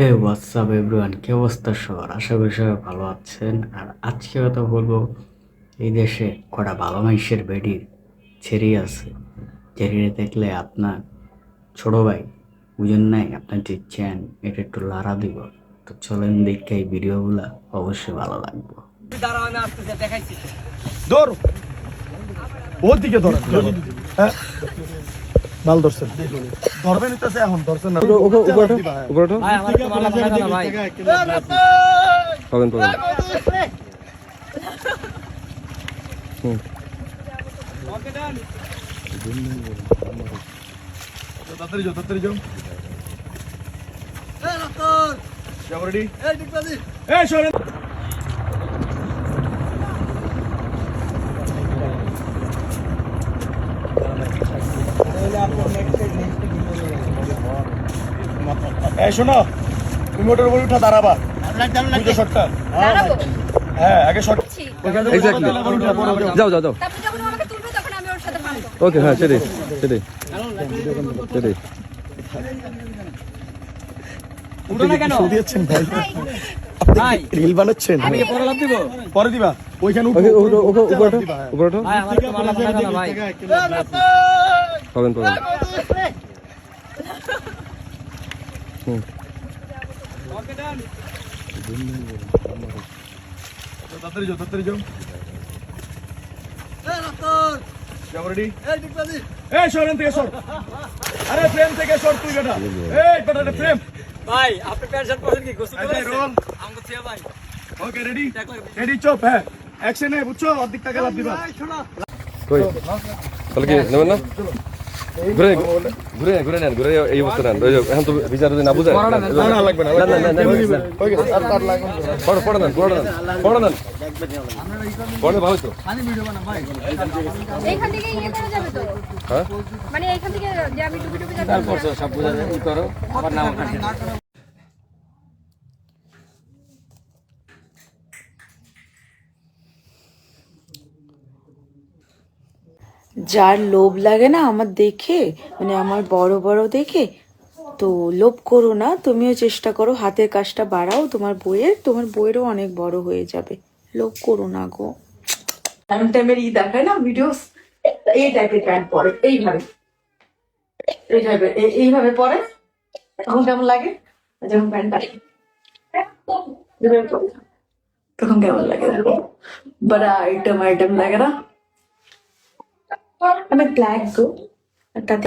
হে WhatsApp everyone কি অবস্থা সবার? আশা করি সবাই ভালো আছেন। আর আজকে কথা বলব, এই দেশে কটা ভালো মানুষের বেডির ছেড়ে আছে। ছেড়ে দেখলে আপনার ছোট ভাই বুঝেন নাই, আপনার যে চ্যান, এটা একটু লাড়া দিব। তো চলেন দেখে এই ভিডিওগুলো অবশ্যই ভালো লাগবে। ধর ওর দিকে মাল ধরছেন ধরবেন নিতেছে এখন ধরছেন না। ওকে উপরে পাবেন পাবেন। তাড়াতাড়ি যাও তাড়াতাড়ি যাও। যাও রেডি এই সরেন এই শোনো তুমি ওটার উপর উঠা দাঁড়াবা বুঝো শটটা হ্যাঁ আগে শট এক্স্যাক্টলি যাও যাও যাও তারপরে যখন ও আমাকে তুলবে তখন আমি ওর সাথে পারব ওকে হ্যাঁ সেটাই সেটাই সেটাই শো দিয়েছেন ভাই আপনি রিল বানাচ্ছেন পরে দিবা ওইখানে পাবেন হুম তাড়াতাড়ি যাও তাড়াতাড়ি যাও যাও রেডি এই সরেন থেকে সর আরে ফ্রেম থেকে সর তুই বেটা এই বেটা ফ্রেম ভাই আপনি প্যান্ট শার্ট পরেন কি গোসল করে আচ্ছা, রোল। আমাকে থিয়া ভাই ওকে রেডি রেডি চপ হ্যাঁ অ্যাকশনে বুঝছ অর্ধেক টাকা লাভ দিবা কই তাহলে কি নেবেন না ঘুরে ঘুরে ঘুরে নেন ঘুরে এই অবস্থা নেন। ওই যে এখন তো বিচার যদি না বুঝে না লাগবে না না না পড়ো পড়ো নেন পড়ে নেন পড়ে নেন। পড়ে ভালো তো। ইয়ে করা যাবে তো? হ্যাঁ? মানে এইখান থেকে যে আমি টুপি টুপি যাব সব বুঝা যায় করো আবার নাম যার লোভ লাগে না আমার দেখে মানে আমার বড় বড় দেখে, তো লোভ করো না, তুমিও চেষ্টা করো, হাতের কাজটা বাড়াও, তোমার বইয়ের, তোমার বইয়েরও অনেক বড় হয়ে যাবে। লোভ করো না গো। টাইম টাইমের ই দেখায় না ভিডিওস এই টাইপের প্যান্ট পরে, এইভাবে। এই টাইপের এইভাবে পরে? তখন কেমন লাগে? যখন প্যান্টটা তখন কেমন লাগে? বড় আইটেম আইটেম লাগে না। অনেক ব্ল্যাক গো তাতে